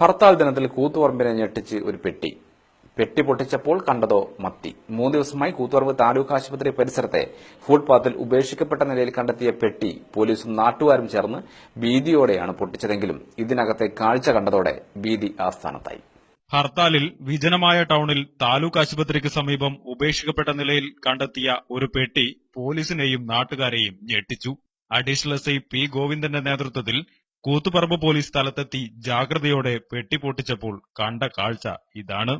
ഹർത്താൽ ദിനത്തിൽ കൂത്തുപറമ്പിനെ ഞെട്ടിച്ച് ഒരു പെട്ടി. പെട്ടി പൊട്ടിച്ചപ്പോൾ കണ്ടതോ മത്തി. മൂന്ന് ദിവസമായി കൂത്തുപറമ്പ് താലൂക്ക് ആശുപത്രി പരിസരത്തെ ഫുട്പാത്തിൽ ഉപേക്ഷിക്കപ്പെട്ട നിലയിൽ കണ്ടെത്തിയ പെട്ടി പോലീസും നാട്ടുകാരും ചേർന്ന് ഭീതിയോടെയാണ് പൊട്ടിച്ചതെങ്കിലും ഇതിനകത്തെ കാഴ്ച കണ്ടതോടെ ഭീതി ആസ്ഥാനത്തായി. ഹർത്താലിൽ വിജനമായ ടൌണിൽ താലൂക്ക് ആശുപത്രിക്ക് സമീപം ഉപേക്ഷിക്കപ്പെട്ട നിലയിൽ കണ്ടെത്തിയ ഒരു പെട്ടി പോലീസിനെയും നാട്ടുകാരെയും ഞെട്ടിച്ചു. അഡീഷണൽ എസ് ഐ പി ഗോവിന്ദന്റെ നേതൃത്വത്തിൽ കൂത്തുപറമ്പ് പോലീസ് സ്ഥലത്തെത്തി ജാഗ്രതയോടെ പെട്ടി പൊട്ടിച്ചപ്പോൾ കണ്ട കാഴ്ച ഇതാണ്.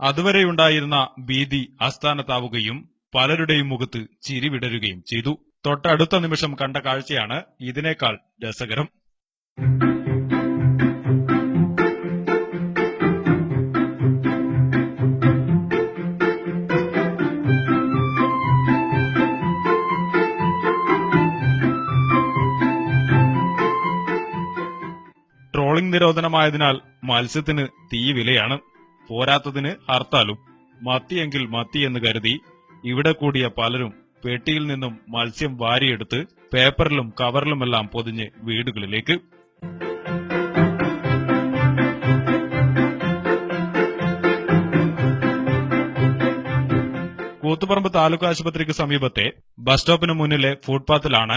അതുവരെയുണ്ടായിരുന്ന ഭീതി അസ്ഥാനത്താവുകയും പലരുടെയും മുഖത്ത് ചിരി വിടരുകയും ചെയ്തു. തൊട്ടടുത്ത നിമിഷം കണ്ട കാഴ്ചയാണ് ഇതിനേക്കാൾ രസകരം. ട്രോളിംഗ് നിരോധനമായതിനാൽ മത്സ്യത്തിന് തീ വിലയാണ്. പോരാത്തതിന് ഹർത്താലും മത്തിയെങ്കിൽ മത്തി എന്ന് കരുതി ഇവിടെ കൂടിയ പലരും പെട്ടിയിൽ നിന്നും മത്സ്യം വാരിയെടുത്ത് പേപ്പറിലും കവറിലുമെല്ലാം പൊതിഞ്ഞ് വീടുകളിലേക്ക്. കൂത്തുപറമ്പ് താലൂക്ക് ആശുപത്രിക്ക് സമീപത്തെ ബസ് സ്റ്റോപ്പിന് മുന്നിലെ ഫുട്പാത്തിലാണ്